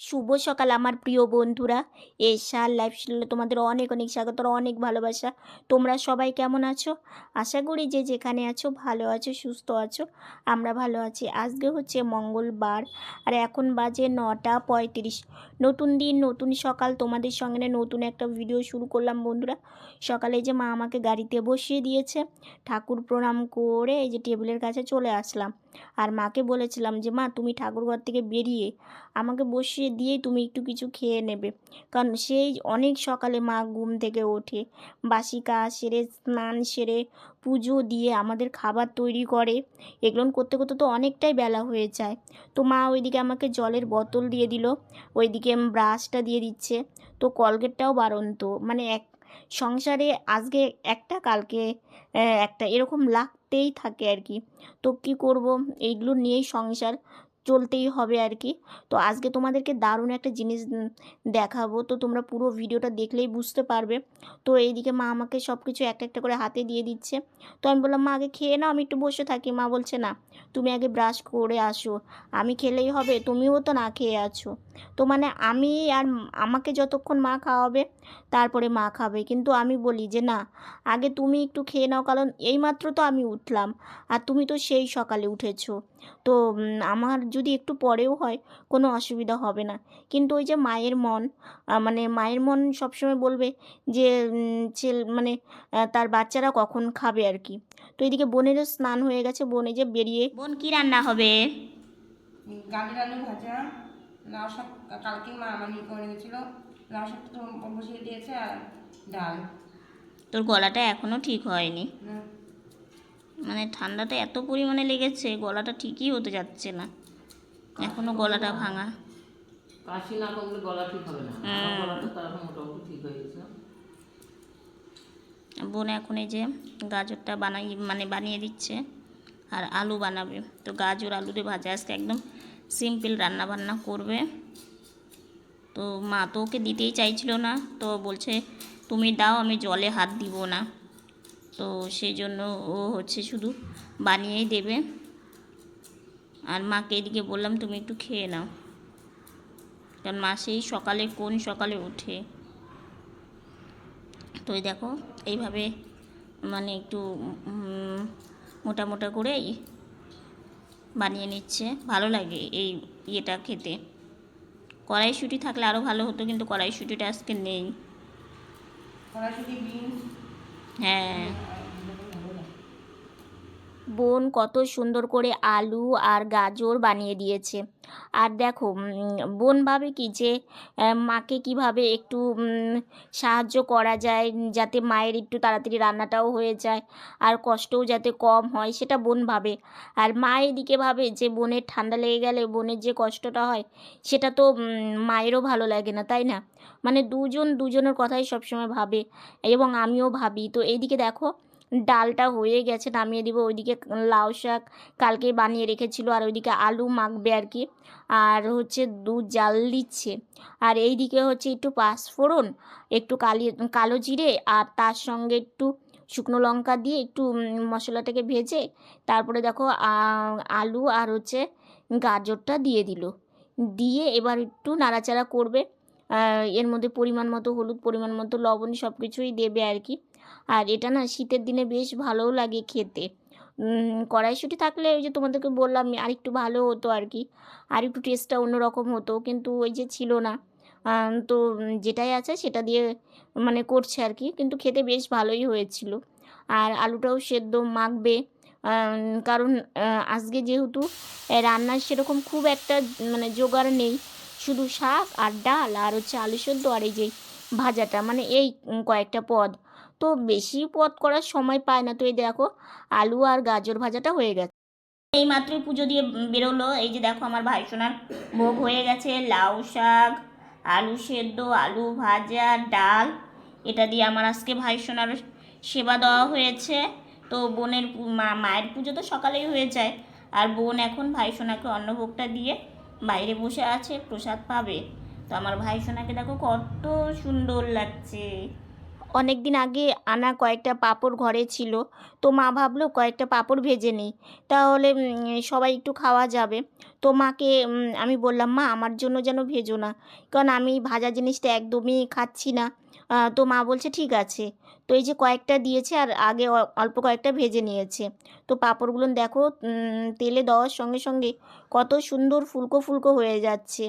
শুভ সকাল, আমার প্রিয় বন্ধুরা। এশার লাইফস্টাইলে তোমাদের অনেক অনেক স্বাগত, অনেক ভালোবাসা। তোমরা সবাই কেমন আছো? আশা করি যে যেখানে আছো ভালো আছো, সুস্থ আছো, আমরা ভালো আছি। আজকে হচ্ছে মঙ্গলবার আর এখন বাজে নটা পঁয়ত্রিশ। নতুন দিন, নতুন সকাল, তোমাদের সঙ্গে নতুন একটা ভিডিও শুরু করলাম বন্ধুরা। সকালে যে মা আমাকে গাড়িতে বসিয়ে দিয়েছে, ঠাকুর প্রণাম করে এই যে টেবিলের কাছে চলে আসলাম। আর মাকে বলেছিলাম যে, মা, তুমি ঠাকুরঘর থেকে বেরিয়ে আমাকে বসিয়ে দিয়েই তুমি একটু কিছু খেয়ে নেবে। কারণ সেই অনেক সকালে মা ঘুম থেকে ওঠে। বাসি কাজ সেরে, স্নান সেরে, পুজো দিয়ে আমাদের খাবার তৈরি করে। এগুলো করতে করতে তো অনেকটাই বেলা হয়ে যায়। তো মা ওইদিকে আমাকে জলের বোতল দিয়ে দিল। ওইদিকে ব্রাশটা দিয়ে দিচ্ছে। তো কলগেটটাও বারন্ত মানে এক, সংসারে আজকে একটা, কালকে একটা এরকম লাগতেই থাকে আর কি। তো কী করব? এইগুলো নিয়েই সংসার। চলতেই হবে আর কি। তো আজকে তোমাদেরকে দারুণ একটা জিনিস দেখাবো। তো তোমরা পুরো ভিডিওটা দেখলেই বুঝতে পারবে। তো এইদিকে মা আমাকে সব কিছু একটা একটা করে হাতে দিয়ে দিচ্ছে। তো আমি বললাম, মা, আগে খেয়ে নাও, আমি একটু বসে থাকি। মা বলছে, না, তুমি আগে ব্রাশ করে আসো। আমি খেলেই হবে, তুমিও তো না খেয়ে আছো। তো মানে আমি আর আমাকে যতক্ষণ মা খাওয়াবে, তারপরে মা খাবে। কিন্তু আমি বলি যে, না, আগে তুমি একটু খেয়ে নাও, কারণ এইমাত্র তো আমি উঠলাম, আর তুমি তো সেই সকালে উঠেছো। তো আমার যদি একটু পরেও হয় কোনো অসুবিধা হবে না। কিন্তু ওই যে মায়ের মন মানে মায়ের মন সবসময় বলবে যে ছেলে মানে তার বাচ্চারা কখন খাবে আর কি। তো এদিকে বোনেরও স্নান হয়ে গেছে বোনে যে বেরিয়ে বোন কি রান্না হবে? গালির আলু ভাজা। লাউ শাক কালকে মা আমার করে গেছিল লাউ শাক তো বসিয়ে দিয়েছে আর ডাল। তোর গলাটা এখনও ঠিক হয়নি। না, মানে ঠান্ডাটা এত পরিমাণে লেগেছে গলাটা ঠিকই হতে যাচ্ছে না। এখনও গলাটা ভাঙা। কাশি না কমলে গলা ঠিক হবে না। হুম। গলাটা এখন মোটামুটি ঠিক হয়ে গেছে। বোন এখন এই যে গাজরটা বানাই মানে বানিয়ে দিচ্ছে আর আলু বানাবে। তো গাজর আলু দিয়ে ভাজা আজকে একদম সিম্পল রান্না বান্না করবে। তো মা তো ওকে দিতেই চাইছিল না তো বলছে তুমি দাও আমি জলে হাত দিব না। তো সেই জন্য ও হচ্ছে শুধু বানিয়েই দেবে। আর মাকে এদিকে বললাম তুমি একটু খেয়ে নাও। কারণ মা সেই সকালে কোন সকালে ওঠে? তো দেখো এইভাবে মানে একটু মোটা মোটা করেই বানিয়ে নিচ্ছে। ভালো লাগে এই ইয়েটা খেতে। কড়াইশুঁটি থাকলে আরও ভালো হতো কিন্তু কড়াইশুঁটিটা আজকে নেই। হ্যাঁ। বোন কত সুন্দর করে আলু আর গাজর বানিয়ে দিয়েছে। আর দেখো বোন ভাবে কি যে মাকে কীভাবে একটু সাহায্য করা যায়, যাতে মায়ের একটু তাড়াতাড়ি রান্নাটাও হয়ে যায় আর কষ্টও যাতে কম হয়, সেটা বোন ভাবে। আর মা এদিকে ভাবে যে, বোনের ঠান্ডা লেগে গেলে বোনের যে কষ্টটা হয়, সেটা তো মায়েরও ভালো লাগে না, তাই না? মানে দুজন দুজনের কথাই সবসময় ভাবে এবং আমিও ভাবি। তো এইদিকে দেখো ডালটা হয়ে গেছে, নামিয়ে দিব। ওইদিকে লাউ শাক কালকে বানিয়ে রেখেছিল, আর ওইদিকে আলু মাখবে আর কি। আর হচ্ছে দুধ জাল দিচ্ছে আর এইদিকে হচ্ছে একটু পাঁচফোড়ন, একটু কালি, কালো জিরে, আর তার সঙ্গে একটু শুকনো লঙ্কা দিয়ে একটু মশলাটাকে ভেজে, তারপরে দেখো আলু আর হচ্ছে গাজরটা দিয়ে দিল। দিয়ে এবার একটু নাড়াচাড়া করবে। এর মধ্যে পরিমাণ মতো হলুদ, পরিমাণ মতো লবণ সব কিছুই দেবে আর কি। আর এটা না শীতের দিনে বেশ ভালোও লাগে খেতে। কড়াইশুঁটি থাকলে ওই যে তোমাদেরকে বললাম আর একটু ভালো হতো আর কি আর একটু টেস্টটা অন্যরকম হতো, কিন্তু ওই যে ছিল না। তো যেটাই আছে সেটা দিয়ে মানে করছে আর কি কিন্তু খেতে বেশ ভালোই হয়েছিল। আর আলুটাও সেদ্ধ মাখবে। কারণ আজকে যেহেতু রান্নার সেরকম খুব একটা মানে জোগাড় নেই। শুধু শাক আর ডাল আর হচ্ছে আলু সেদ্ধ আর এই যে ভাজাটা মানে এই কয়েকটা পদ। বেশি পদ করার সময় পায় না। তো এই দেখো, আলু আর গাজর ভাজাটা হয়ে গেছে। এই মাত্রই পুজো দিয়ে বেরোলো। এই যে দেখো আমার ভাই সোনার ভোগ হয়ে গেছে। লাউ শাক, আলু সেদ্ধ, আলু ভাজা, ডাল। এটা দিয়ে আমার আজকে ভাই সোনার সেবা দেওয়া হয়েছে। তো বোনের মায়ের পুজো তো সকালেই হয়ে যায়। আর বোন এখন ভাই সোনাকে অন্নভোগটা দিয়ে বাইরে বসে আছে, প্রসাদ পাবে। তো আমার ভাই সোনাকে দেখো কত সুন্দর লাগছে। অনেক দিন আগে আনা কয়েকটা পাপড় ঘরে ছিল। তো মা ভাবলো, কয়েকটা পাপড় ভেজে নিই। তাহলে সবাই একটু খাওয়া যাবে। তো মাকে আমি বললাম, মা, আমার জন্য যেন ভেজো না। কারণ আমি ভাজা জিনিসটা একদমই খাচ্ছি না। তো মা বলছে, ঠিক আছে। তো এই যে কয়েকটা দিয়েছে আর আগে অল্প কয়েকটা ভেজে নিয়েছে। তো পাঁপড়গুলো দেখো তেলে দেওয়ার সঙ্গে সঙ্গে কত সুন্দর ফুলকো ফুলকো হয়ে যাচ্ছে।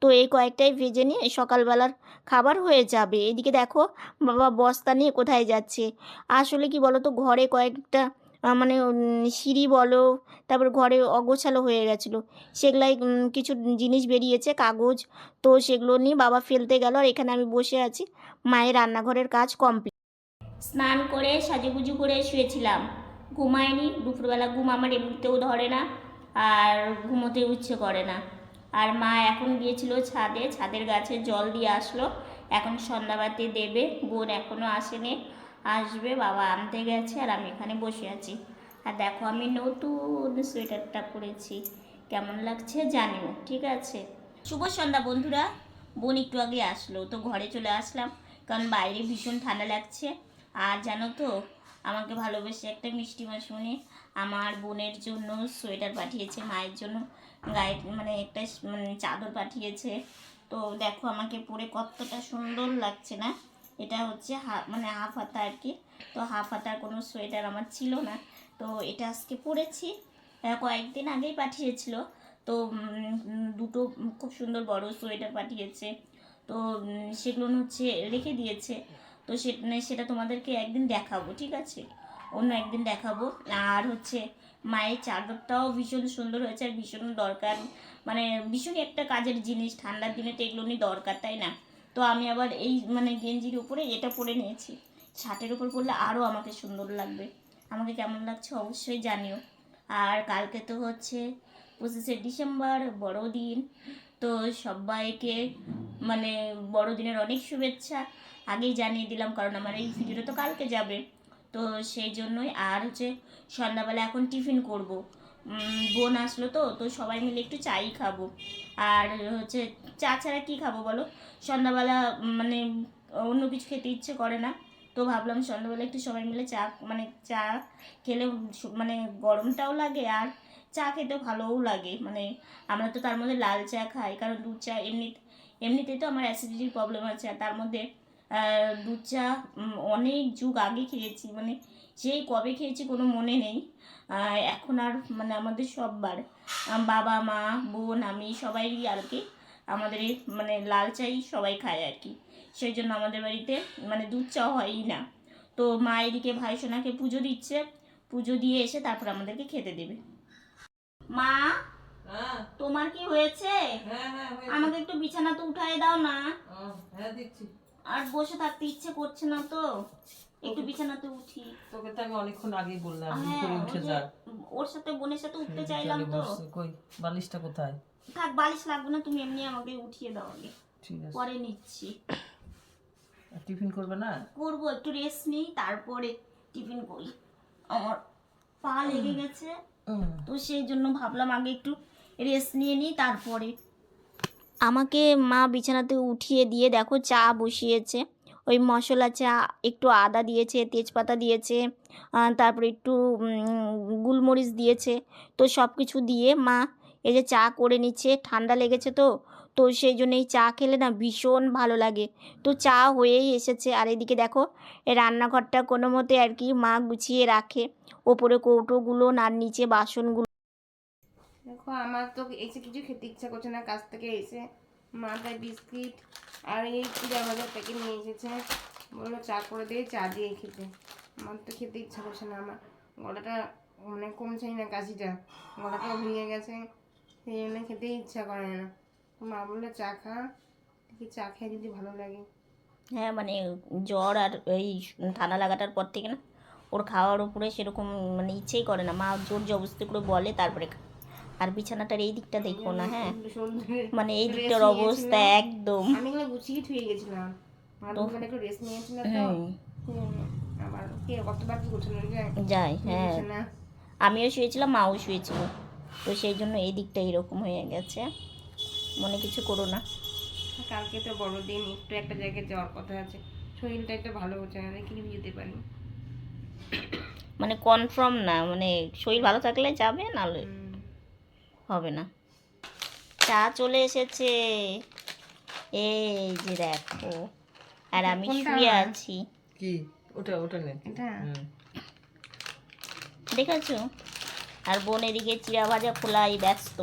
তো এই কয়েকটাই ভেজে নিয়ে সকালবেলার খাবার হয়ে যাবে। এদিকে দেখো, বাবা বস্তা নিয়ে কোথায় যাচ্ছে? আসলে কি বলো তো ঘরে কয়েকটা মানে সিঁড়ি বলো, তারপর ঘরে অগোছালো হয়ে গেছিল। সেগুলাই কিছু জিনিস বেরিয়েছে, কাগজ, তো সেগুলো নিয়ে বাবা ফেলতে গেল আর এখানে আমি বসে আছি। মায়ের রান্নাঘরের কাজ কমপ্লিট স্নান করে সাজুগুজু করে শুয়েছিলাম। ঘুমায়নি, দুপুরবেলা ঘুম আমার এমনিতেও ধরে না আর ঘুমোতে ইচ্ছে করে না। আর মা এখন গিয়েছিল ছাদে, ছাদের গাছে জল দিয়ে আসলো। এখন সন্ধ্যাবাতি দেবে, বোন এখনও আসেনি। আসবে, বাবা আনতে গেছে আর আমি এখানে বসে আছি। আর দেখো আমি নতুন সোয়েটারটা পরেছি। কেমন লাগছে জানিও, ঠিক আছে? শুভ সন্ধ্যা বন্ধুরা, বোন একটু আগে আসলো, তো ঘরে চলে আসলাম। কারণ বাইরে ভীষণ ঠান্ডা লাগছে। আর জানো তো, আমাকে ভালোবেসে একটা মিষ্টি মাসুনি আমার বোনের জন্য সোয়েটার পাঠিয়েছে, মায়ের জন্য গায়ে মানে একটা মানে চাদর পাঠিয়েছে। তো দেখো আমাকে পরে কতটা সুন্দর লাগছে না? এটা হচ্ছে হাফ মানে হাফ হাতা আর কি। তো হাফ হাতার কোনো সোয়েটার আমার ছিল না। তো এটা আজকে পরেছি। কয়েকদিন আগেই পাঠিয়েছিল। তো দুটো খুব সুন্দর বড় সোয়েটার পাঠিয়েছে। তো সেগুলো হচ্ছে রেখে দিয়েছে। তো মানে সেটা তোমাদেরকে একদিন দেখাবো, ঠিক আছে? অন্য একদিন দেখাবো। আর হচ্ছে মায়ের চাদরটাও ভীষণ সুন্দর হয়েছে। আর ভীষণ দরকার মানে ভীষণই একটা কাজের জিনিস। ঠান্ডার দিনে তো এগুলো নিয়ে দরকার, তাই না? তো আমি আবার এই মানে গেঞ্জির উপরে এটা পরে নিয়েছি। শার্টের উপর পরলে আরও আমাকে সুন্দর লাগবে। আমাকে কেমন লাগছে অবশ্যই জানিও। আর কালকে তো হচ্ছে পঁচিশে ডিসেম্বর, বড়দিন। তো সবাইকে মানে বড়দিনের অনেক শুভেচ্ছা। আগেই জানিয়ে দিলাম, কারণ আমার এই ভিডিওটা তো কালকে যাবে। তো সেই জন্যই আর হচ্ছে সন্ধ্যাবেলা এখন টিফিন করব। বোন আসলো তো তো সবাই মিলে একটু চাই খাব। আর হচ্ছে চা ছাড়া কী খাব বলো? সন্ধ্যাবেলা মানে অন্য কিছু খেতে ইচ্ছে করে না, তো ভাবলাম সন্ধ্যাবেলা একটু সবাই মিলে চা মানে চা খেলে মানে গরমটাও লাগে আর চা খেতে ভালোও লাগে। মানে আমরা তো তার মধ্যে লাল চা খাই, কারণ দুধ চা এমনি এমনিতেই তো আমার অ্যাসিডিটির প্রবলেম আছে। আর তার মধ্যে দুধ চা অনেক যুগ আগে খেয়েছি। মানে সেই কবে খেয়েছি কোনো মনে নেই। এখন আর মানে আমাদের সববার বাবা মা বোন আমি সবাই আর কি আমাদের মানে লাল চাই সবাই খায় আর কি। সেই জন্য আমাদের বাড়িতে মানে দুধ চা হয়ই না। তো মা এদিকে ভাই সোনাকে পুজো দিচ্ছে পুজো দিয়ে এসে তারপর আমাদেরকে খেতে দেবে। মা হ্যাঁ। তোমার কি হয়েছে? হ্যাঁ হ্যাঁ আমাকে একটু বিছানা তো উঠাই দাও না। আর বসে থাকতে ইচ্ছে করছে না তো। একটু বিছানাতে উঠি। তোকে তো আমি অনেকক্ষণ আগেই বললাম হ্যাঁ, করে উঠে যা ওর সাথে বোনের সাথে উঠতে চাইলাম তো। কই বালিশটা কোথায়? থাক বালিশ লাগবে না তুমি এমনি আমাকে উঠিয়ে দাও আগে। ঠিক আছে। পরে নিচ্ছি। টিফিন করবে না? করব একটু রেস্ট নিই তারপরে টিফিন করি। আমার পা লেগে গেছে তো সেই জন্য ভাবলাম আগে একটু রেস্ট নিয়ে নিই তারপরে। আমাকে মা বিছানাতে উঠিয়ে দিয়ে দেখো চা বসিয়েছে। ওই মশলা চা একটু আদা দিয়েছে, তেজপাতা দিয়েছে তারপরে একটু গোলমরিচ দিয়েছে। তো সব কিছু দিয়ে মা এই যে চা করে নিচ্ছে, ঠান্ডা লেগেছে তো তো সেই জন্য এই চা খেলে না ভীষণ ভালো লাগে। তো চা হয়েই এসেছে। আর এদিকে দেখো রান্নাঘরটা কোনো মতে আর কি মা গুছিয়ে রাখে। ওপরে কৌটোগুলো আর নিচে বাসনগুলো। দেখো, আমার তো এসে কিছু খেতে ইচ্ছা করছে না কাছ থেকে এসে। মা তাই বিস্কিট আর এই পিজা ভাজার প্যাকেট নিয়ে এসেছে। বলল, চা করে দিয়ে চা দিয়ে খেতে। আমার তো খেতে ইচ্ছা করছে না, আমার গলাটা মানে কমছেই না কাশিটা। গলাটাও ভেঙে গেছে, সেই জন্য খেতেই ইচ্ছা করে না। মা বলল, চা খা, দেখি চা খেয়ে যদি ভালো লাগে। হ্যাঁ মানে জ্বর আর এই ঠান্ডা লাগাটার পর থেকে না, ওর খাওয়ার উপরে সেরকম মানে ইচ্ছেই করে না। মা জোর জবরদস্তি করে বলে, তারপরে খা- আর বিছানাটার এই দিকটা দেখো না হ্যাঁ? মানে এই দিকটার অবস্থা একদম। আমি এগুলো গুছিয়ে থুয়ে গেছিলাম। মা তো- দোকানে একটু রেস্ট নিয়েছিল তো। হুম হুম, আবার কে কতবার যায়? যাই হ্যাঁ। না আমিও শুয়েছিলাম মাও শুয়েছিল। তো সেই জন্য এই দিকটা এরকম হয়ে গেছে। মনে কিছু করো না। কালকে তো বড়দিন একটু একটা জায়গায় যাওয়ার কথা আছে। শরীরটা একটা ভালো হচ্ছে না দেখি যেতে পারি মানে কনফার্ম না মানে শরীর ভালো থাকলে যাবে নাহলে। হবে না। চা চলে এসেছে। এই যে দেখো আর আমি শুয়ে আছি। কি? ওটা ওটা নে। দেখেছ? আর বোন এদিকে চিড়া ভাজা খোলাই ব্যস্ত।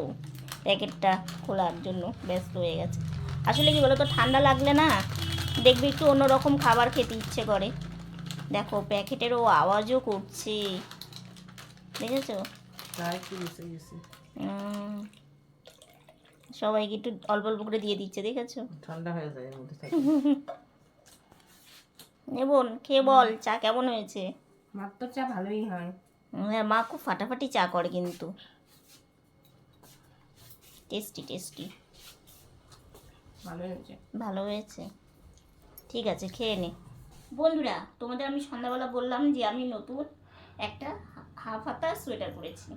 প্যাকেটটা খোলার জন্য ব্যস্ত হয়ে গেছে। আসলে কি বলো তো ঠান্ডা লাগলে না দেখবে একটু অন্যরকম খাবার খেতে ইচ্ছে করে। দেখো প্যাকেটেরও আওয়াজও করছে। দেখেছ? সবাইকে একটু অল্প অল্প করে দিয়ে দিচ্ছে দেখেছ? ঠান্ডা হয়ে যায় এর মধ্যে। থাকে এ বোন খেয়ে বল চা কেমন হয়েছে? মাত্র চা ভালোই হয়। হ্যাঁ মা খুব ফাটাফাটি চা করে কিন্তু। Tasty tasty. ভালোই হয়েছে। ভালো হয়েছে। ঠিক আছে খেয়ে নে। বন্ধুরা তোমাদের আমি সন্ধ্যাবেলা বললাম যে আমি নতুন একটা হাফ হাতা সোয়েটার পরেছি।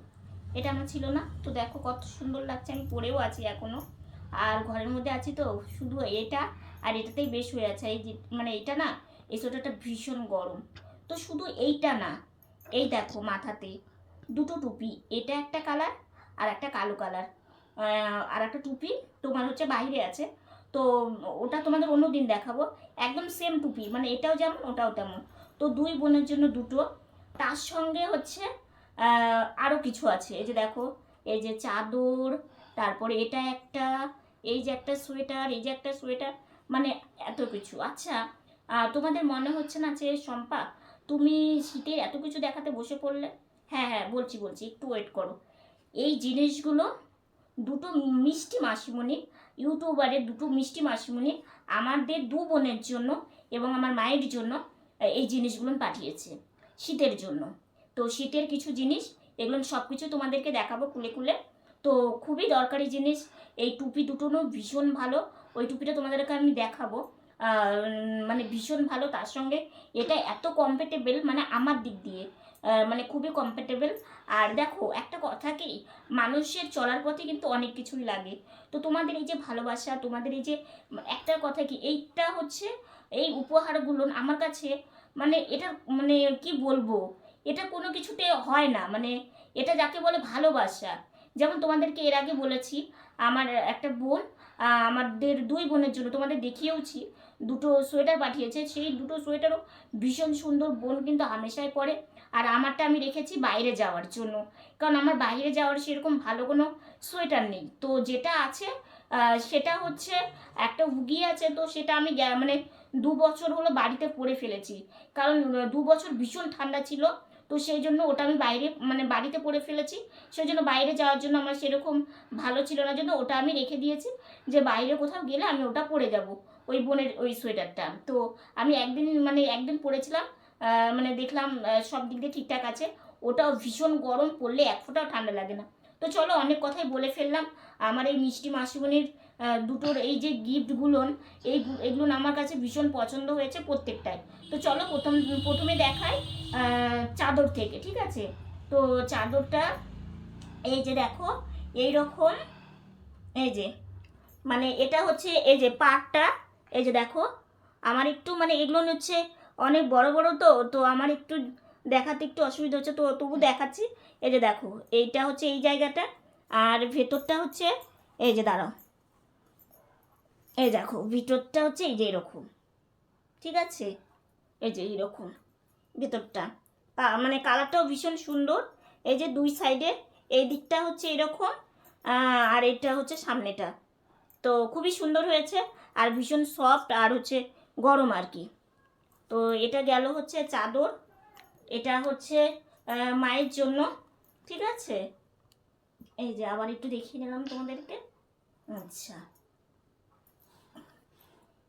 এটা আমার ছিল না। তো দেখো কত সুন্দর লাগছে, আমি পরেও আছি এখনও আর ঘরের মধ্যে আছি তো, শুধু এটা আর এটাতেই বেশ হয়ে আছে। এই মানে এটা না, এই সোয়েটারটা ভীষণ গরম। তো শুধু এইটা না, এই দেখো মাথাতে, দুটো টুপি। এটা একটা কালার আর একটা কালো কালার। আর একটা টুপি তোমার হচ্ছে বাইরে আছে। তো ওটা তোমাদের অন্য দিন দেখাবো। একদম সেম টুপি মানে এটাও যেমন, ওটাও তেমন। তো দুই বোনের জন্য দুটো। তার সঙ্গে হচ্ছে আরও কিছু আছে। এই যে দেখো, এই যে চাদর, তারপরে এটা একটা, এই যে একটা সোয়েটার, এই যে একটা সোয়েটার মানে এত কিছু। আচ্ছা তোমাদের মনে হচ্ছে না যে শম্পা, তুমি শীতের এত কিছু দেখাতে বসে পড়লে? হ্যাঁ হ্যাঁ বলছি বলছি, একটু ওয়েট করো। এই জিনিসগুলো দুটো মিষ্টি মাসিমণি ইউটিউবারের দুটো মিষ্টি মাসিমণি আমাদের দু বোনের জন্য এবং আমার মায়ের জন্য এই জিনিসগুলো পাঠিয়েছে, শীতের জন্য। তো শীতের কিছু জিনিস, এগুলো সব কিছু তোমাদেরকে দেখাবো কুলে কুলে। তো খুবই দরকারি জিনিস, এই টুপি দুটোও ভীষণ ভালো। ওই টুপিটা তোমাদেরকে আমি দেখাবো। মানে ভীষণ ভালো তার সঙ্গে। এটা এত কমফর্টেবল মানে আমার দিক দিয়ে মানে খুবই কমফর্টেবল আর দেখো, একটা কথা কি, মানুষের চলার পথে কিন্তু অনেক কিছুই লাগে। তো তোমাদের এই যে ভালোবাসা, তোমাদের এই যে, একটা কথা কি, এইটা হচ্ছে এই উপহারগুলো আমার কাছে মানে এটা মানে কি বলব? এটা কোনো কিছুতে হয় না। মানে এটা যাকে বলে ভালোবাসা। যেমন তোমাদেরকে এর আগে বলেছি, আমার একটা বোন আমাদের দুই বোনের জন্য তোমাদের দেখিয়েওছি, দুটো সোয়েটার পাঠিয়েছে। সেই দুটো সোয়েটারও ভীষণ সুন্দর বোন কিন্তু হামেশাই পরে। আর আমারটা আমি রেখেছি বাইরে যাওয়ার জন্য। কারণ আমার বাইরে যাওয়ার সেরকম ভালো কোনো সোয়েটার নেই। তো যেটা আছে সেটা হচ্ছে একটা উগি আছে, তো সেটা আমি মানে দু বছর হলো বাড়িতে পরে ফেলেছি। কারণ দু বছর ভীষণ ঠান্ডা ছিল। তো সেই জন্য ওটা আমি বাইরে মানে বাড়িতে পরে ফেলেছি। সেই জন্য বাইরে যাওয়ার জন্য আমার সেরকম ভালো ছিল না। জন্য ওটা আমি রেখে দিয়েছি যে বাইরে কোথাও গেলে আমি ওটা পরে যাব, ওই বোনের, ওই সোয়েটারটা। তো আমি একদিন মানে একদিন পরেছিলাম মানে দেখলাম সব দিক দিয়ে ঠিকঠাক আছে। ওটাও ভীষণ গরম, পড়লে এক ফোঁটাও ঠান্ডা লাগে না। তো চলো অনেক কথাই বলে ফেললাম। আমার এই মিষ্টি মাসিমণির দুটোর এই যে গিফটগুলো এই এগুলো আমার কাছে ভীষণ পছন্দ হয়েছে প্রত্যেকটাই। তো চলো প্রথম, প্রথমে দেখাই চাদর থেকে, ঠিক আছে? তো চাদরটা, এই যে দেখো, এই রকম, এই যে মানে এটা হচ্ছে, এই যে পাটটা, এই যে দেখো, আমার একটু মানে এগুলো হচ্ছে অনেক বড় বড় তো তো আমার একটু দেখাতে একটু অসুবিধা হচ্ছে, তো তবু দেখাচ্ছি। এই যে দেখো, এইটা হচ্ছে এই জায়গাটা, আর ভেতরটা হচ্ছে, এই যে দাঁড়াও। এই দেখো, ভিতরটা হচ্ছে এই যে এরকম। ঠিক আছে? এই যে এইরকম ভিতরটা। মানে কালারটাও ভীষণ সুন্দর। এই যে দুই সাইডে এই দিকটা হচ্ছে এরকম আর এটা হচ্ছে সামনেটা। তো খুবই সুন্দর হয়েছে আর ভীষণ সফট আর হচ্ছে গরম আর কি। তো এটা গেল হচ্ছে চাদর। এটা হচ্ছে মায়ের জন্য। ঠিক আছে? এই যে আবার একটু দেখিয়ে নিলাম তোমাদেরকে। আচ্ছা।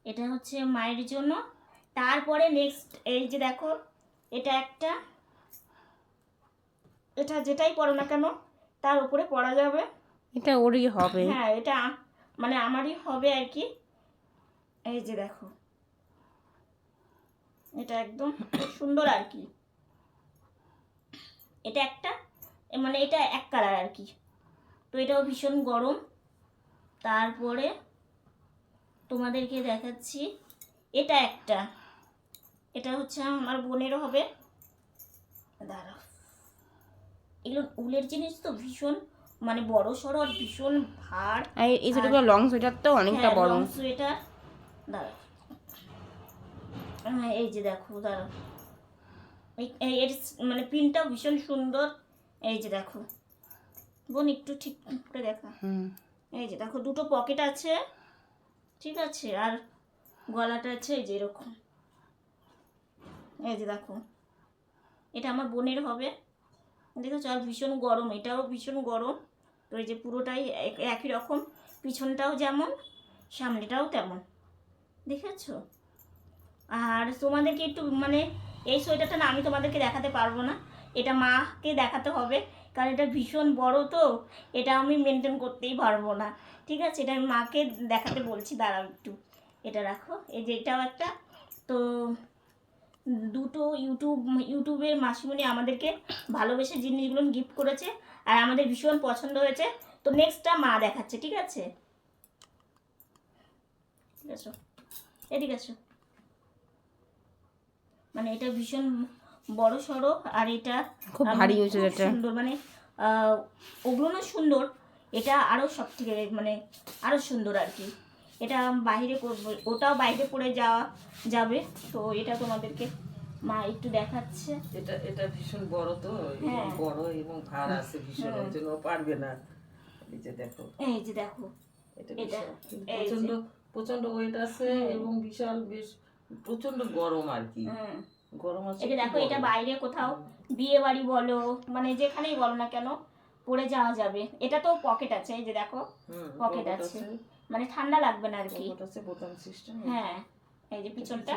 এটা হচ্ছে মায়ের জন্য। তারপরে নেক্সট এই যে দেখো এটা একটা এটা যেটাই পড়ো না কেন তার উপরে পড়া যাবে। এটা ওরই হবে। হ্যাঁ এটা মানে আমারই হবে আর কি। এই যে দেখো এটা একদম সুন্দর আর কি। এটা একটা মানে এটা এক কালার আর কি। তো এটাও ভীষণ গরম। তারপরে তোমাদেরকে দেখাচ্ছি। এটা একটা। এটা হচ্ছে আমার বোনেরও হবে। দাঁড়া এগুলো উলের জিনিস তো ভীষণ মানে বড় সড়ো আর ভীষণ ভার। আর এই সোয়েটারগুলো লং সোয়েটার তো অনেকটা হ্যাঁ, বড়। লং সোয়েটার দাঁড়া এই যে দেখো দাঁড়া এর মানে প্রিন্টটাও ভীষণ সুন্দর। এই যে দেখো। বোন একটু ঠিক করে দেখা। হুম। এই যে দেখো দুটো পকেট আছে। ঠিক আছে, আর গলাটা আছে এই যে এরকম। এই যে দেখো, এটা আমার বোনের হবে। দেখেছ? আর ভীষণ গরম, এটাও ভীষণ গরম। তো এই যে পুরোটাই এক- একই রকম, পিছনটাও যেমন, সামনেটাও তেমন। দেখেছ? আর তোমাদেরকে একটু মানে এই সোয়েটারটা না আমি তোমাদেরকে দেখাতে পারব না। এটা মাকে দেখাতে হবে। কারণ এটা ভীষণ বড় তো, এটা আমি মেনটেন করতেই পারব না। ঠিক আছে? এটা আমি মাকে দেখাতে বলছি, দাঁড়াও একটু। এটা রাখো। এই যে এটাও একটা। তো দুটো ইউটিউব, ইউটিউবের মাসিমণি আমাদেরকে ভালোবেসে জিনিসগুলো গিফট করেছে আর আমাদের ভীষণ পছন্দ হয়েছে। তো নেক্সটটা মা দেখাচ্ছে, ঠিক আছে? ঠিক আছে? এদিকে আসো। মানে এটা ভীষণ বড় সড়ো আর এটা খুব ভারী খুব সোয়েটারটা সুন্দর মানে ওগুলো না সুন্দর এটা আরও সব থেকে মানে আরও সুন্দর আর কি। এটা বাইরে করব ওটাও বাইরে পরে যাওয়া যাবে তো এটা তোমাদেরকে মা একটু দেখাচ্ছে। এটা এটা ভীষণ বড় তো এবং হ্যাঁ। বড় এবং ভার আছে ভীষণ ওই জন্য পারবে না। এই যে দেখো। এই যে দেখো এটা এটা। প্রচণ্ড প্রচণ্ড ওয়েট আছে এবং বিশাল বেশ প্রচণ্ড গরম আর কি। হুম গরম আছে এটা দেখো এটা বাইরে কোথাও বিয়ে বাড়ি বলো মানে যেখানেই বলো না কেন পরে যাওয়া যাবে। এটা তো পকেট আছে এই যে দেখো pocket আছে। মানে ঠান্ডা লাগবে না আর কি। বোতাম সিস্টেম হ্যাঁ এই যে পিছনটা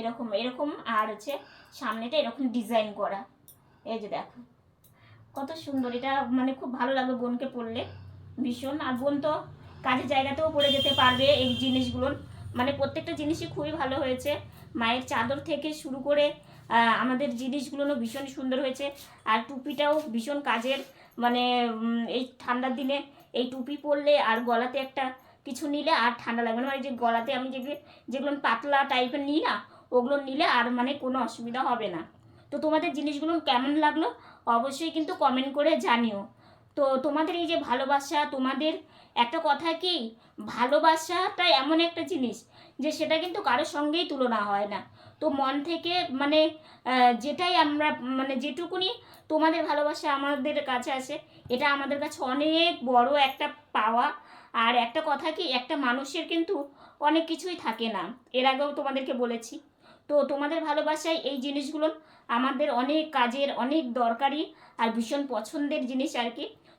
এরকম এরকম আর হচ্ছে সামনেটা এরকম ডিজাইন করা। এই যে দেখো কত সুন্দর এটা মানে খুব ভালো লাগবে বোনকে পরলে ভীষণ। আর বোন তো কাজের জায়গাতেও পরে যেতে পারবে এই জিনিসগুলো। মানে প্রত্যেকটা জিনিসই খুবই ভালো হয়েছে। মায়ের চাদর থেকে শুরু করে আমাদের জিনিসগুলো ভীষণ সুন্দর হয়েছে। আর টুপিটাও ভীষণ কাজের মানে এই ঠান্ডার দিনে এই টুপি পরলে আর গলাতে একটা কিছু নিলে আর ঠান্ডা লাগবে না। মানে যে গলাতে আমি যেগুলো যেগুলো পাতলা টাইপের নিই না, ওগুলো নিলে আর মানে কোনো অসুবিধা হবে না। তো তোমাদের জিনিসগুলো কেমন লাগল অবশ্যই কিন্তু কমেন্ট করে জানিও। তো তোমাদের এই যে ভালোবাসা, তোমাদের একটা কথা কি? ভালোবাসাটা এমন একটা জিনিস যে সেটা কিন্তু কারোর সঙ্গেই তুলনা হয় না। তো মন থেকে মানে যেটাই আমরা মানে যেটুকুনি তোমাদের ভালোবাসা আমাদের কাছে আসে, এটা আমাদের কাছে অনেক বড় একটা পাওয়া। আর একটা কথা কি, একটা মানুষের কিন্তু অনেক কিছুই থাকে না। এর আগেও তোমাদেরকে বলেছি। তো তোমাদের ভালোবাসায় এই জিনিসগুলো আমাদের অনেক কাজের, অনেক দরকারি আর ভীষণ পছন্দের জিনিস আর কি।